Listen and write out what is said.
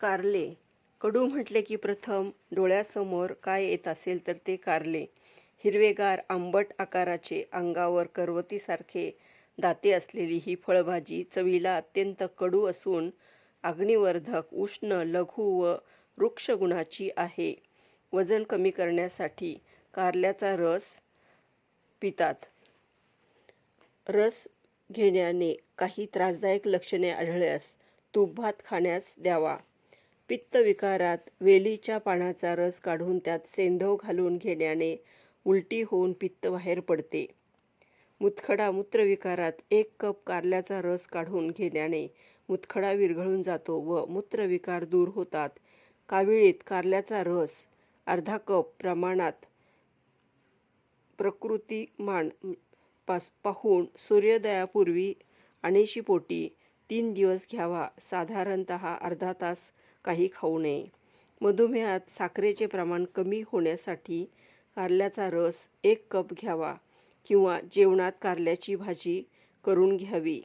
कारले. कडू म्हटले की प्रथम डोळ्यासमोर काय येत असेल तर ते कारले. हिरवेगार आंबट आकाराचे अंगावर करवतीसारखे दाते असलेली ही फळभाजी चवीला अत्यंत कडू असून अग्निवर्धक उष्ण लघु व वृक्ष गुणाची आहे. वजन कमी करण्यासाठी कारल्याचा रस पितात. रस घेण्याने काही त्रासदायक लक्षणे आढळल्यास तूप भात खाण्यास द्यावा. पित्तविकारात वेलीच्या पानाचा रस काढून त्यात सेंधव घालून घेण्याने उलटी होऊन पित्त बाहेर पडते. मुतखडा मूत्रविकारात एक कप कारल्याचा रस काढून घेण्याने मुतखडा विरघळून जातो व मूत्रविकार दूर होतात. काविळीत कारल्याचा रस अर्धा कप प्रमाणात प्रकृतिमान पास पाहून सूर्योदयापूर्वी आणेशीपोटी तीन दिवस घ्यावा साधारणत अर्धा तास काही खाऊ नये. मधुमेहात साखरेचे प्रमाण कमी होण्यासाठी कारल्याचा रस एक कप घ्यावा किंवा जेवणात कारल्याची भाजी करून घ्यावी.